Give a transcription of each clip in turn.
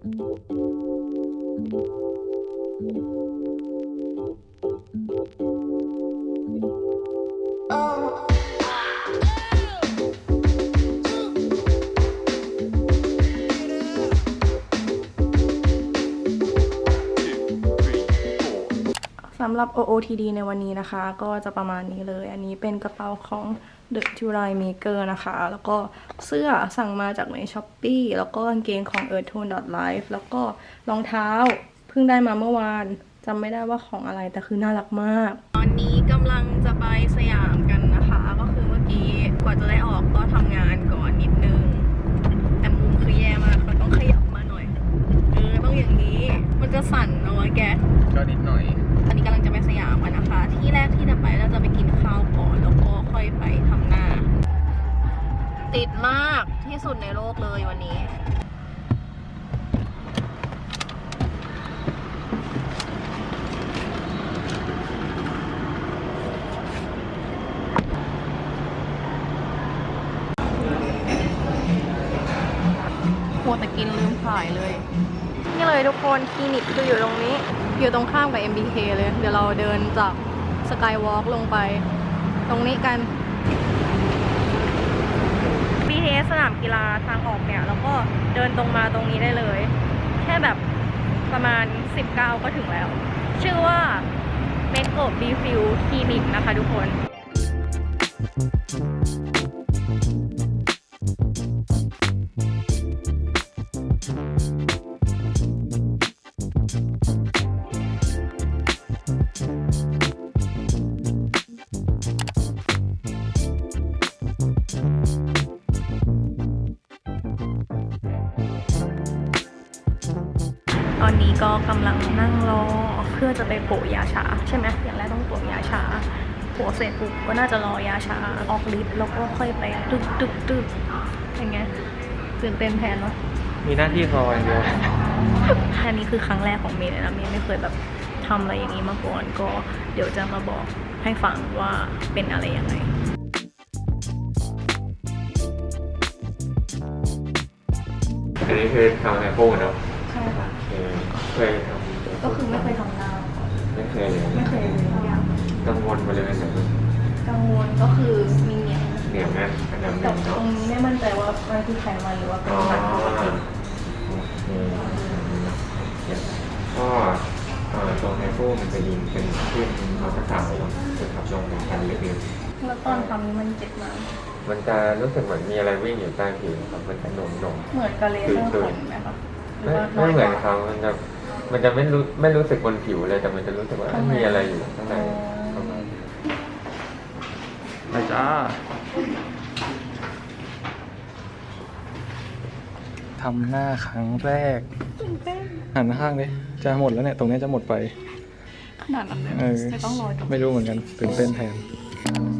สำหรับ OOTD ในวันนี้นะคะ ก็จะประมาณนี้เลย อันนี้เป็นกระเป๋าของ The July Maker นะคะ แล้วก็เสื้อสั่งมาจากใน s h อ p e e แล้วก็กางเกงของ earthtone life แล้วก็รองเท้าเพิ่งได้มาเมื่อวานจำไม่ได้ว่าของอะไรแต่คือน่ารักมาก ตอนนี้กำลังจะไปสยามกันนะคะ ก็คือเมื่อกี้กว่าจะได้ออกก็ทำงานก่อนนิดนึง แต่มุมคือแย่มากเขาต้องขยับมาหน่อย เออต้องอย่างนี้มันจะสั่นเอาไว้แกก็นิดหน่อย แรกที่จะไปเราจะไปกินข้าวก่อนแล้วก็ค่อยไปทำหน้า ติดมากที่สุดในโลกเลยวันนี้โหแต่กินลืมถ่ายเลย นี่เลยทุกคนคลินิกคืออยู่ตรงนี้ อยู่ตรงข้ามกับ MBK เลย เดี๋ยวเราเดินจาก สกายวอล์กลงไป ตรงนี้กัน BTS สนามกีฬาทางออกเนี่ย แล้วก็เดินตรงมาตรงนี้ได้เลย แค่แบบประมาณ 19 ก็ถึงแล้ว ชื่อว่า m a k e up b f i l Clinic นะคะทุกคน ไปโปะยาชา ใช่ไหมอย่างแรกต้องโปะยาชาโปะเสร็จปุ๊บก็น่าจะรอยาชาออกฤทธิ์แล้วก็ค่อยไปตึกตึกตึกอย่างเงี้ยตื่นเต้นแทนเนาะมีหน้าที่รออย่างเดียวอันนี้คือครั้งแรกของเมย์เลยนะเมย์ไม่เคยแบบทำอะไรอย่างนี้มาก่อนก็เดี๋ยวจะมาบอกให้ฟังว่าเป็นอะไรยังไงอันนี้คือทำไอโฟนเนาะใช่ค่ะเออเคยทำก็คือไม่เคยทำ เคยเลยไม่เคยเลยทุกอย่างกังวลบริเวณไหนกังวลก็คือมีเหนียงเหนียวแน่นอันดับหกันึ่บงตรเนาะงนี้ไม่มั่นใจว่ามันคือไขมันหรือว่าเป็นอ๋อมันปกติโอเคก็เอ่อตรงไอโฟนมันจะยิงเป็นขึ้นเอาตะขาวจะขับลงเป็นพันลึกแล้วตอนทำนี้มันเจ็บมากๆมันจะรู้สึกเหมือนมีอะไรวิ่งอยู่ใต้ผิวครับมันจะหนุ่มๆเหมือนกับเลเซอร์ขนไหมคะหรือไม่ว่าน้อไม่ยเหกมือนว่าเขามันจะ มันจะไม่รู้ไม่รู้สึกบนผิวเลย แต่มันจะรู้สึกว่าข้างใน มีอะไรอยู่ข้างในอ๋อประมาณนี้ไปจ้าทำหน้าครั้งแรก ตื่นเต้นหันข้างดิจะหมดแล้วเนี่ย ตรงเนี้ยจะหมดไปขนาดนั้นเลยเออจะต้องรอจบไม่รู้เหมือนกันตื่นเต้นแทนรู้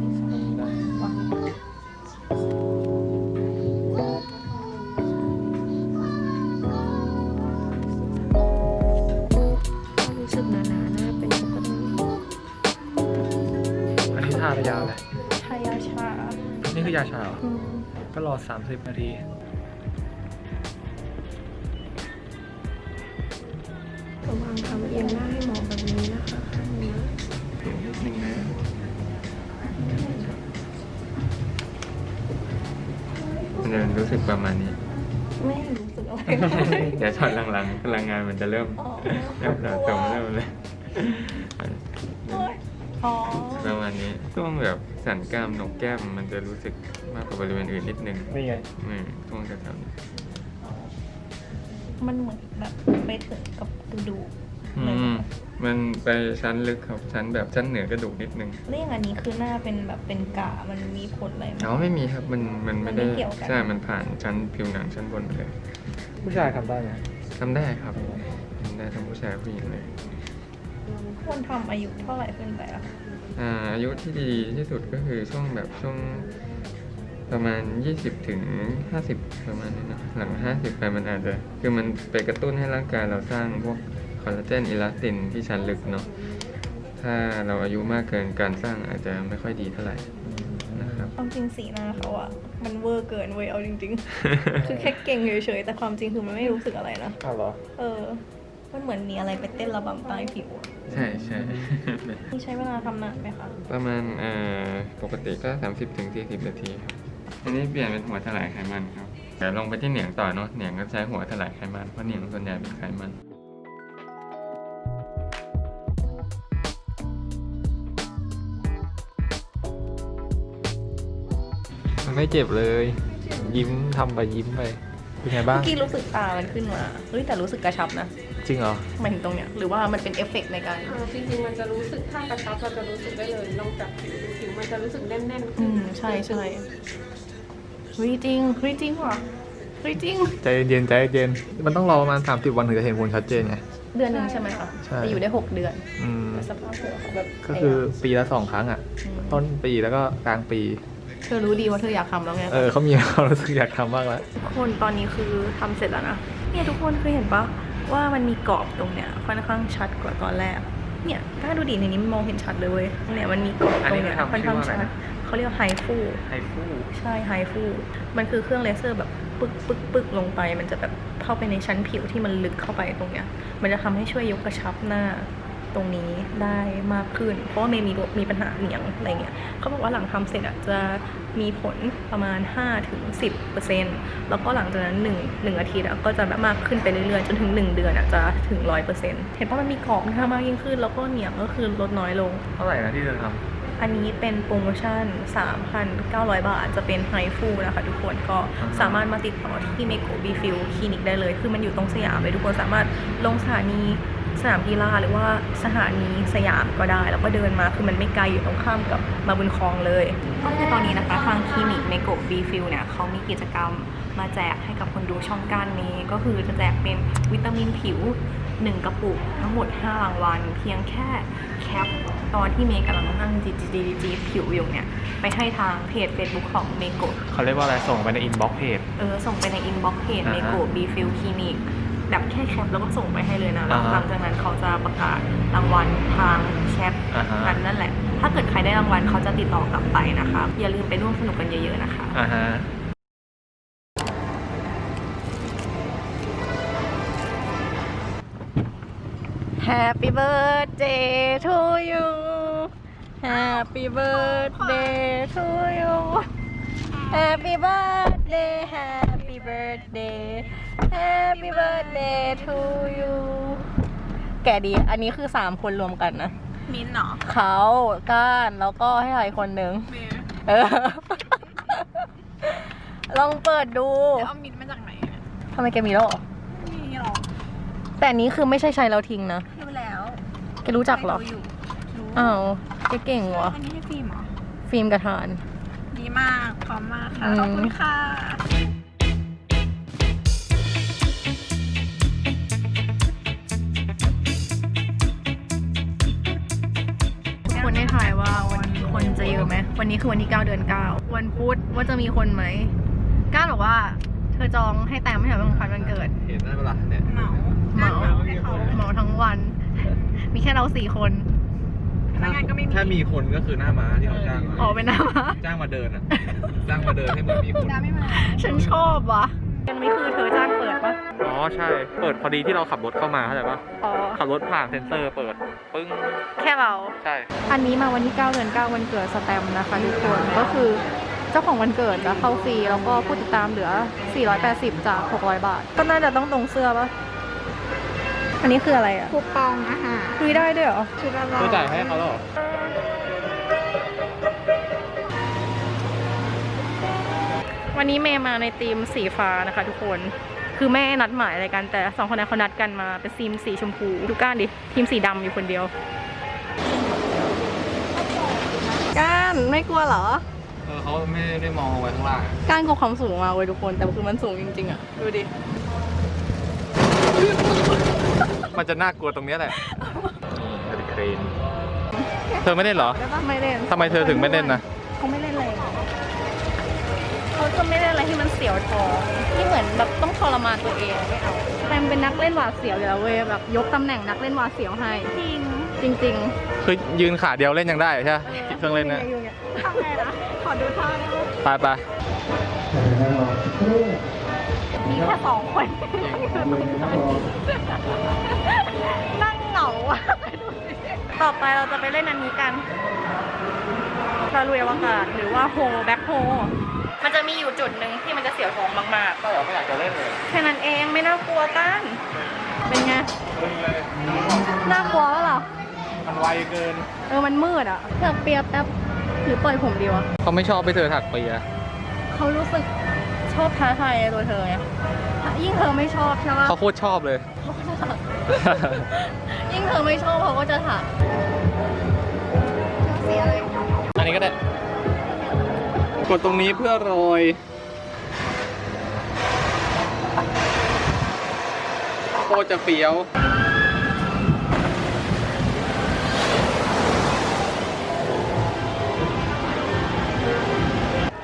ยาชาเหรออืมก็รอ 30 นาที ระวังทำเอียงหน้าให้หมอแบบนี้นะคะข้างนี้หนึ่งนะมันจะรู้สึกประมาณนี้ ไม่รู้สึกอะไรเดี๋ยวช็อตหลังๆพลังงานมันจะเริ่ม อ๋อเริ่มสะสมเริ่มเลยอ๋ อประมาณนี้ช่วงแบบสันกล้ามหนกแก้มมันจะรู้สึกมากกว่าบริเวณอื่นนิดนึงนี่ไงอืมช่วงแถวๆนี้มันเหมือนแบบไปถึงกับกระดูกอืเลยมมันไปชั้นลึกครับชั้นแบบชั้นเหนือกระดูกนิดนึงเรื่องอันนี้คือหน้าเป็นแบบเป็นกามันมีผลอะไรไหมอ๋อไม่มีครับมันมันไม่ได้มันไม่เกี่ยวกัน ใช่ มันผ่านชั้นผิวหนังชั้นบนไปเลยผู้ชายทำได้ไหมทำได้ครับทำได้ทั้งผู้ชายผู้หญิงเลย ควรทำอายุเท่าไหร่ขึ้นไปอะคะอ่าอายุที่ดีที่สุดก็คือช่วงแบบช่วงประมาณ 20 ถึง 50 ประมาณนี้นะหลัง 50 ไปมันอาจจะ คือมันไปกระตุ้นให้ร่างกายเราสร้างพวกคอลลาเจนอิลาสตินที่ชั้นลึกเนาะถ้าเราอายุมากเกินการสร้างอาจจะไม่ค่อยดีเท่าไหร่นะครับความจริงสีหน้าเขาอะมันเวอร์เกินเว้ยเอาจริง ๆ คือแค่เก่งเฉยๆแต่ความจริงคือมันไม่รู้สึกอะไรนะอ้าวเหรอเออ มันเหมือนมีอะไรไปเต้นระบำใต้ผิวอะใช่ใช่ นี่ใช้เวลาทำนานไหมคะประมาณเอ่อปกติก็ 30ถึง40นาทีครับอันนี้เปลี่ยนเป็นหัวถลายไขมันครับเดี๋ยวลงไปที่เหนียงต่อเนาะเหนียงก็ใช้หัวถลายไขมันเพราะเหนียงส่วนใหญ่เป็นไขมัน มันไม่เจ็บเลย ยิ้มทำไปยิ้มไป เป็นไงบ้าง เมื่อกี้รู้สึกตามันขึ้นมาเฮ้ยแต่รู้สึกกระชับนะจริงเหรอ หมายถึงตรงเนี้ยหรือว่ามันเป็นเอฟเฟกต์ในการ อ่าจริงๆ มันจะรู้สึกถ้ากระชับเราจะรู้สึกได้เลยลองจับผิวดูผิวมันจะรู้สึกแน่นๆอืขึ้นมใช่ใช่เฮ้ยจริงเฮ้ยจริงว่ะเฮ้ยจริง ใจเย็นใจเย็นมันต้องรอประมาณ30 วันถึงจะเห็นผลชัดเจนไง เดือนหนึ่งใช่ไหมคะใช่ แต่อยู่ได้6เดือนอืม แต่สภาพหัวเขาแบบก็คือปีละสองครั้งอะ มต้นปีแล้วก็กลางปีเธอรู้ดีว่าเธออยากทำแล้วไง เออเขามีความรู้สึกอยากทำมากแล้วทุกคนตอนนี้คือทำเสร็จแล้วนะ เนี่ยทุกคนเคยเห็นปะว่ามันมีกรอบตรงเนี้ยค่อนข้างชัดกว่าตอนแรก เนี่ยถ้าดูดีในนี้มันมองเห็นชัดเลยเว้ยเนี่ยมันมีกรอบตรงเนี้ยอัค่อนนนี้ข้างมันทำชื่อว่าอะไรชัดนะเขาเรียกไฮฟูไฮฟูใช่ไฮฟูมันคือเครื่องเลเซอร์แบบปึกปึกปึกลงไป มันจะแบบเข้าไปในชั้นผิวที่มันลึกเข้าไปตรงเนี้ย มันจะทำให้ช่วยยกกระชับหน้า ตรงนี้ได้มากขึ้น เพราะว่าเมย์มีมีปัญหาเหนียงอะไรเงี้ยเขาบอกว่าหลังทำเสร็จอะจะมีผลประมาณ 5-10%แล้วก็หลังจากนั้น 1 1อาทิตย์อะก็จะแบบมากขึ้นไปเรื่อยๆ จนถึง 1 เดือนอะจะถึง 100%เห็นว่ามันมีกรอบนะคะมากยิ่งขึ้น แล้วก็เหนียงก็คือลดน้อยลง เท่าไหร่นะที่เธอทอันนี้เป็นโปรโมชั่น 3,900 บาท จะเป็นไฮฟูนะคะทุกคนก็สามารถมาติดต่อที่เมโกบีฟิลคลินิกได้เลย คือมันอยู่ตรงสยามเลยทุกคนสามารถลงสถานี สนามกีฬาหรือว่าสถานีสยามก็ได้ แล้วก็เดินมาคือมันไม่ไกลอยู่ตรงข้ามกับมาบุญคลองเลย ก็คือตอนนี้นะคะทางคลินิกเมโกบีฟิลเนี่ยเขามีกิจกรรมมาแจกให้กับคนดูช่องก้านนี้ ก็คือจะแจกเป็นวิตามินผิว 1 กระปุกทั้งหมด 5 รางวัล เพียงแค่แคปตอนที่เมย์กำลังนั่งจีจีจีจีผิวอยู่เนี่ย ไปให้ทางเพจ Facebook ของเมโกะำเขาเรียกว่าอะไรส่งไปในอินบ็อกเพจเออส่งไปในอินบ็อกเพจอ่าเมฮะโกะบีฟิลคลินิก แบบแค่แคปแล้วก็ส่งไปให้เลยนะแล้วอ่าฮะหลังจากนั้นเขาจะประกาศรางวัลทางแชทอ่าฮะ นั้นนั่นแหละ ถ้าเกิดใครได้รางวัลเขาจะติดต่อกลับไปนะคะ อย่าลืมไปร่วมสนุกกันเยอะๆนะคะ อ่าฮะ Happy birthday to you Happy birthday to you Happy birthday Happy birthday Happy birthday to you แกดี อันนี้คือสามคนรวมกันนะ มินเนาะเขาก้าน แล้วก็ให้ใครคนหนึ่งเมย์เออ ลองเปิดดูเอามินมาจากไหนอะทำไมแกมีแล้วเหรอไม่มีหรอกแต่อันนี้คือไม่ใช่ใช้แล้วทิ้งนะ รู้แล้วแกรู้จักเหรอใคดูอยู่รู้อ้าวแกเก่งวะอันนี้ให้ฟิล์มเหรอ ฟิล์มกระทาน ดีมาก พร้อมมากค่ะ อืม ขอบคุณค่ะ วันนี้คือวันที่9เดือน9วันพุธว่าจะมีคนไหมก้านบอกว่า เธอจองให้แต้มไม่ใช่เป็นของขวัญวันเกิด เห็นได้ปะล่ะเนี่ยเหมาเหมาให้เขาเหมาทั้งวัน มีแค่เราสี่คนพนักงานก็ไม่มีถ้ามีคนก็คือหน้าม้าที่เขาจ้างมาอ๋อเป็นหน้ามาจ้างมาเดินอะ จ้างมาเดินให้เหมือนมีคนดาไม่มาฉันชอบวะอันนี้คือเธอจ้างเปิดปะอ๋อใช่ เปิดพอดีที่เราขับรถเข้ามาเข้าใจปะอ๋อขับรถผ่านเซ็นเซอร์เปิด ปึ้งแค่เราใช่ อันนี้มาวันที่ 9 เดือน 9 วันเกิดสแตมป์นะคะทุกคนก็คือเจ้าของวันเกิดจะเข้าฟรี แล้วก็ผู้ติดตามเหลือ 480 จาก 600 บาท ก็น่าจะต้องตรงเสื้อปะอันนี้คืออะไรอะคูปองอาหารคุยได้ด้วยเหรอ ชุดละร้อเธยอจ่ายให้เขาแล้วเหรอวันนี้เมย์มาในทีมสีฟ้านะคะทุกคน คือแม่นัดหมายอะไรกัน แต่สองคนนั้นเขานัดกันมาเป็นทีมสีชมพูดูก้านดิทีมสีดำอยู่คนเดียว ก้านไม่กลัวเหรอเออเขาไม่ได้มองไว้ข้างล่างก้านกลัวความสูงมากเว้ยทุกคน แต่คือมันสูงจริงๆอะดูดิมันจะน่ากลัวตรงเนี้ยแหละเฮลิเครนเธอไม่เล่นเหรอไม่เล่นทำไมเธอถึงไม่เล่นนะ เขาไม่เล่นอะไร เขาจะไม่เล่นอะไรที่มันเสียวท้องที่เหมือนแบบต้องทรมานตัวเองไม่เอาแตมเป็นนักเล่นหวาดเสียวอยู่แล้วเว้ยแบบยกตำแหน่งนักเล่นหวาดเสียวให้จริงจริง คือยืนขาเดียวเล่นยังได้ใช่ไหมๆเครื่องเล่นนะยู่ยทำไงนะขออดูท่าได้ไหมไปไปมีแค่สองคน นั่งเหงาอะต่อไปเราจะไปเล่นอันนี้กันพาลุยอวกาศหรือว่าโฮแบ็คโฮ มันจะมีอยู่จุดหนึ่งที่มันจะเสียวท้องมากก็ไม่อยากจะเล่นเลยๆ แค่นั้นเองไม่น่ากลัวตั้นเป็นไงน่ากลัวแล้วเหรอ มันไวเกิน เออ มันมืดอะอยากเปียบแป๊บหรือปล่อยผมดีวะเขาไม่ชอบไปเธอถักเปียเขารู้สึกชอบท้าทายในตัวเธอไงยิ่งเธอไม่ชอบใช่ปะเขาโคตรชอบเลย เขาก็จะถัก ยิ่งเธอไม่ชอบเขาก็จะถักเสียเลยอันนี้ก็ได้ กดตรงนี้เพื่อโรยโคตรจะเฟี้ยว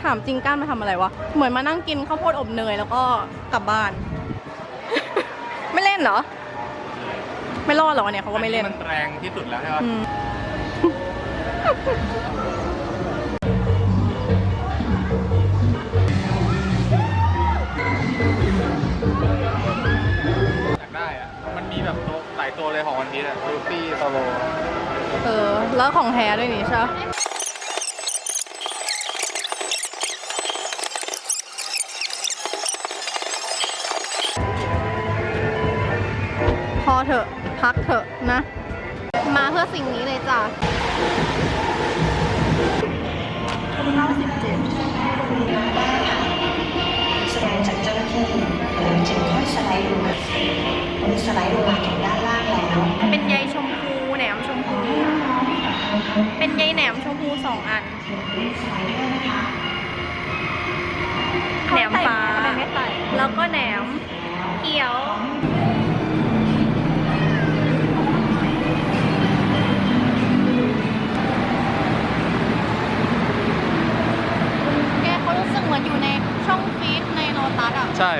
ถามจริงก้านมาทำอะไรวะ เหมือนมานั่งกินข้าวโพดอบเนยแล้วก็กลับบ้าน ไม่เล่นเหรอ ไม่รอดเหรอเนี่ยเขาก็ไม่เล่น มันแรงที่สุดแล้วใช่ปะอืม ตัวหลายตัวเลยของวันพีชอะลูฟี่โซโลเออ แล้วของแท้ด้วยนี่ใช่ปะพอเถอะ พักเถอะนะ มาเพื่อสิ่งนี้เลยจ้ะเก้าสิบเจ็ดแสดงจากเจ้าหน้าที่แล้วจึงค่อยสไลด์ลงมามันสไลด์ลงมาถึงด้านล่างแล้ว เป็นใยชมพูแหนมชมพู เป็นใยแหนมชมพูสองอัน แหนมฟ้า แล้วก็แหนมเขียวแกเขารู้สึกเหมือนอยู่ในช่องฟีดในโลตัสอะ ใช่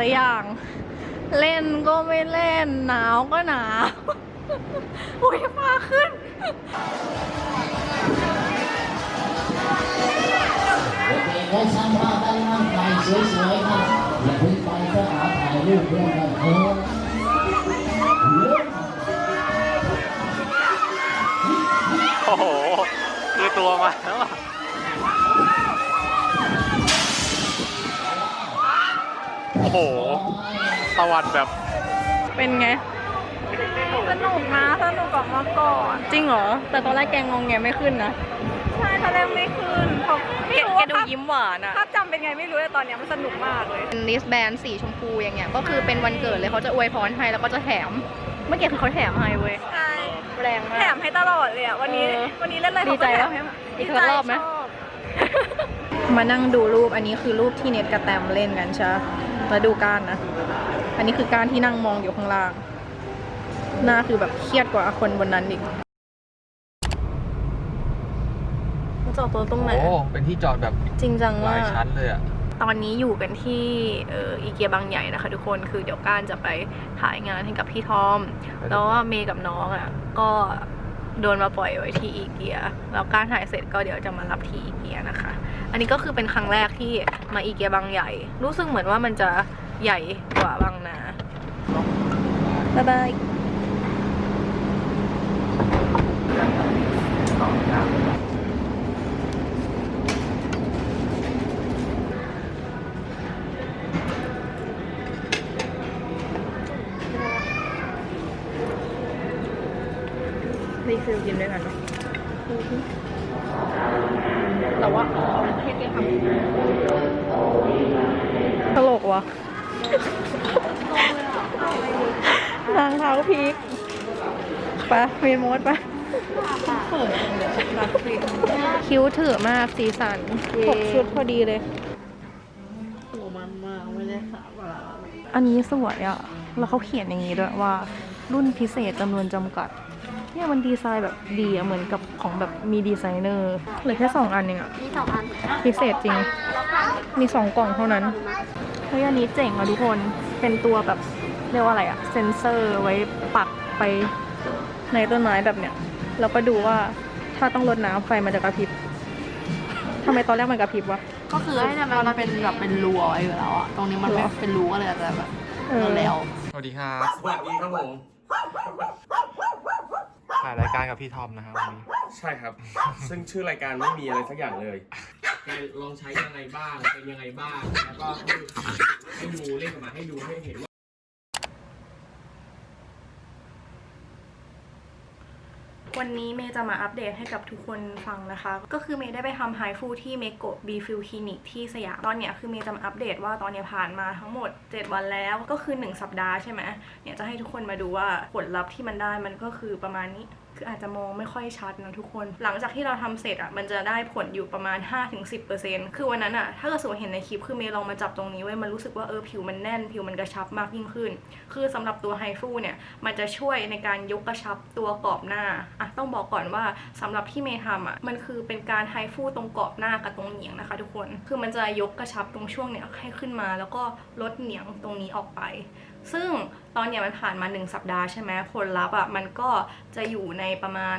ละอย่าง เล่นก็ไม่เล่น หนาวก็หนาวอุ้ยฟ้าขึ้นโอเคไว้สร้างภาพได้มั่นใจสวยๆครับอย่าเพิ่งไปก็หาถ่ายรูปเพื่อนกันเถอะโอ้โห คือตัวมาแล้ว โอ้โหตะวันแบบ เป็นไง สนุกนะสนุกกว่าเมื่อก่อนจริงเหรอ แต่ตอนแรกแกงงแงไม่ขึ้นนะ ใช่ตอนแรกไม่ขึ้นเพราะไม่แกรู้แกว่าดูภาพยิ้มหวานอะภาพจำเป็นไงไม่รู้แต่ตอนเนี้ยมันสนุกมากเลย เป็นลิสแบนสีชมพูอย่างเงี้ย ก็คือเป็นวันเกิดเลยเขาจะอวยพรให้แล้วก็จะแถม เมื่อกี้คือเขาแถมให้เว้ย ใช่แรงมากแถมให้ตลอดเลยอะวันนี้เออวันนี้เล่นอะไรดีใจเขาก็แล้วแถมอีกสักรอบไหมชมานั่งดูรูปอันนี้คือรูปที่เน็ตกับแตมเล่นกันใช่ปะ แล้วดูการนะ อันนี้คือการที่นั่งมองอยู่ข้างล่าง หน้าคือแบบเครียดกว่าคนบนนั้นอีกจอดตัวตรงไหน โอ้ เป็นที่จอดแบบจริงจังหลามายก ชั้นเลยอะตอนนี้อยู่กันที่เอ่ออีเกียบางใหญ่นะคะทุกคน คือเดี๋ยวก้านจะไปถ่ายงานให้กับพี่ทอม แล้วว่าเมย์กับน้องอะ ก็โดนมาปล่อยไว้ที่อีเกีย แล้วการถ่ายเสร็จก็เดี๋ยวจะมารับที่อีเกียนะคะ อันนี้ก็คือเป็นครั้งแรกที่มาอีเกียบางใหญ่ รู้สึกเหมือนว่ามันจะใหญ่กว่าบางนาบ๊ายบายรีฟิลกินด้วยกันเนอะแต่ว่าเทศเลยค่ะตลกวะ ทางเท้าพีกไปะเมมดปะคิ้วถือมากสีสันหกชุดพอดีเลยโอ้มันมากไม่ได้ขาเปล่าอันนี้สวยอะแล้วเขาเขียนอย่างนี้ด้วยว่า รุ่นพิเศษจำนวนจำกัด เนี่ยมันดีไซน์แบบดีอะเหมือนกับของแบบมีดีไซเนอร์เหลือแค่สองอันเองอะมีสองอันพิเศษจริง มีสองกล่องเท่านั้นเฮ้ยอันนี้เจ๋งอะทุกคน เป็นตัวแบบเรียกว่าอะไรอะเซนเซอร์ไว้ปักไป ในต้นไม้แบบเนี้ยแล้วก็ดูว่าถ้าต้องรดน้ำไฟมันจะกระพริบทำไมตอนแรกมันกระพริบวะ ก็คือมันเป็นแบบเป็นรูเอาไว้อยู่แล้วอะตรงนี้มันไม่หรอเป็นรูก็เลยอาจจะแบบเออ แล้ว สวัสดีครับสวัสดีครับผม ถ่ายรายการกับพี่ทอมนะครับวันนี้ ใช่ครับ ซึ่งชื่อรายการไม่มีอะไรสักอย่างเลยแกลองใช้ยังไงบ้าง เป็นยังไงบ้าง แล้วก็ให้ให้ดูเล่นออกมาให้ดูให้เห็นว่า วันนี้เมย์จะมาอัปเดตให้กับทุกคนฟังนะคะ ก็คือเมย์ได้ไปทำไฮฟูที่เมโกะบีฟิลคลินิกที่สยามตอนเนี้ยคือเมย์จะมาอัปเดตว่าตอนเนี้ยผ่านมาทั้งหมด 7 วันแล้วก็คือ 1 สัปดาห์ใช่ไหมเนี่ยจะให้ทุกคนมาดูว่าผลลัพธ์ที่มันได้มันก็คือประมาณนี้ คืออาจจะมองไม่ค่อยชัดนะทุกคน หลังจากที่เราทำเสร็จอะมันจะได้ผลอยู่ประมาณ 5-10%คือวันนั้นอะถ้าเกิดสมมติเห็นในคลิปคือเมย์ลองมาจับตรงนี้ไว้มันรู้สึกว่าเออผิวมันแน่นผิวมันกระชับมากยิ่งขึ้น คือสำหรับตัวไฮฟูเนี่ยมันจะช่วยในการยกกระชับตัวกรอบหน้าอะต้องบอกก่อนว่าสำหรับที่เมย์ทำอะมันคือเป็นการไฮฟูตรงกรอบหน้ากับตรงเหนียงนะคะ ทุกคนคือมันจะยกกระชับตรงช่วงเนี่ยให้ขึ้นมา แล้วก็ลดเหนียงตรงนี้ออกไป ซึ่งตอนเนี้ยมันผ่านมา 1 สัปดาห์ใช่ไหมผลลัพธ์อะมันก็จะอยู่ในประมาณ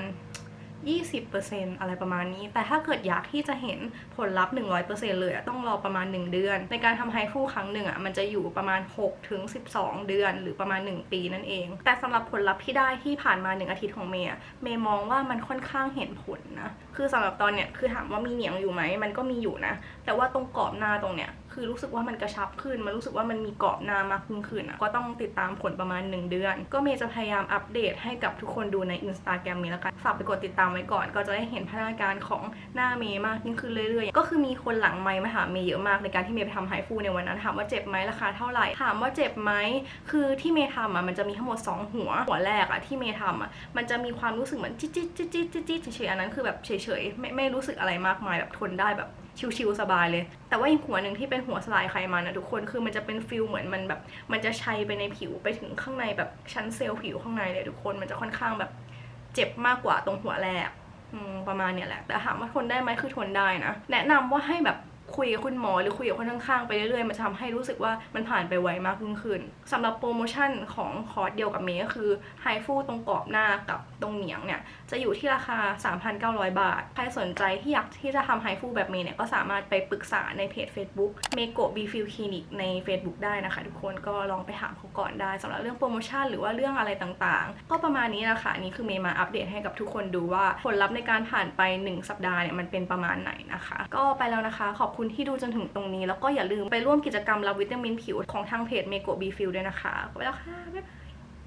20%อะไรประมาณนี้ แต่ถ้าเกิดอยากที่จะเห็นผลลัพธ์ 100%เลยอะต้องรอประมาณ 1 เดือน ในการทำไฮฟูครั้งหนึ่งอะมันจะอยู่ประมาณ6ถึง12 เดือน หรือประมาณ 1 ปีนั่นเอง แต่สำหรับผลลัพธ์ที่ได้ที่ผ่านมา 1 อาทิตย์ของเมย์เมย์มองว่ามันค่อนข้างเห็นผลนะ คือสำหรับตอนเนี้ยคือถามว่ามีเหนียงอยู่ไหม มันก็มีอยู่นะ แต่ว่าตรงกรอบหน้าตรงเนี้ย คือรู้สึกว่ามันกระชับขึ้น มันรู้สึกว่ามันมีเกรอบหน้ามากขึ้นอะก็ต้องติดตามผลประมาณ 1 เดือน ก็เมย์จะพยายามอัปเดตให้กับทุกคนดูใน Instagram เมย์แล้วกันฝากไปกดติดตามไว้ก่อน ก็จะได้เห็นพัฒนาการของหน้าเมย์มากยิ่งขึ้นเรื่อยๆ ก็คือมีคนหลังไมค์มาถามเมย์เยอะมากในการที่เมย์ไปทำไฮฟูในวันนั้นถามว่าเจ็บไหมราคาเท่าไหร่ถามว่าเจ็บไหมคือที่เมย์ทำอะมันจะมีทั้งหมด 2 หัวหัวแรกอะที่เมย์ทำอะมันจะมีความรู้สึกเหมือนจิ๊ดจิ๊ดจิ๊ดจิ๊ดจิ๊ดจิ๊ดเฉยๆอันนั้นคือแบบเฉยๆไม่ไม่รู้สึกอะไรมากมายแบบทนได้แบบ ชิวๆสบายเลย แต่ว่าอีกหัวหนึ่งที่เป็นหัวสลายไขมันนะทุกคนคือมันจะเป็นฟิลเหมือนมันแบบ มันจะชัยไปในผิวไปถึงข้างในแบบชั้นเซลล์ผิวข้างในเลยทุกคนมันจะค่อนข้างแบบเจ็บมากกว่าตรงหัวแรกประมาณเนี่ยแหละ แต่ถามว่าทนได้ไหมคือทนได้นะ แนะนำว่าให้แบบ คุยกับคุณหมอหรือคุยกับคนข้างๆไปเรื่อยๆ มันจะทำให้รู้สึกว่ามันผ่านไปไวมากยิ่งขึ้นสำหรับโปรโมชั่นของคอร์สเดียวกับเมย์ก็คือไฮฟูตรงกรอบหน้ากับตรงเหนียงเนี่ยจะอยู่ที่ราคา 3,900 บาท ใครสนใจที่อยากที่จะทำไฮฟูแบบเมย์เนี่ยก็สามารถไปปรึกษาในเพจ Facebook เมโกบีฟิลคลินิกใน Facebook ได้นะคะ ทุกคนก็ลองไปถามเขาก่อนได้สำหรับเรื่องโปรโมชั่นหรือว่าเรื่องอะไรต่างๆ ก็ประมาณนี้นะคะนนี่คือเมย์มาอัปเดตให้กับทุกคนดูว่าผลลัพธ์ในการผ่านไป 1 สัปดาห์เนี่ยมันเป็นประมาณไหนนะคะ ก็ไปแล้วนะคะขอบคุณที่ดูจนถึงตรงนี้ แล้วก็อย่าลืมไปร่วมกิจกรรมรับวิตามินผิวของทางเพจเมโกบีฟิลด้วยนะคะไปแล้วค่ะบ๊ายบาย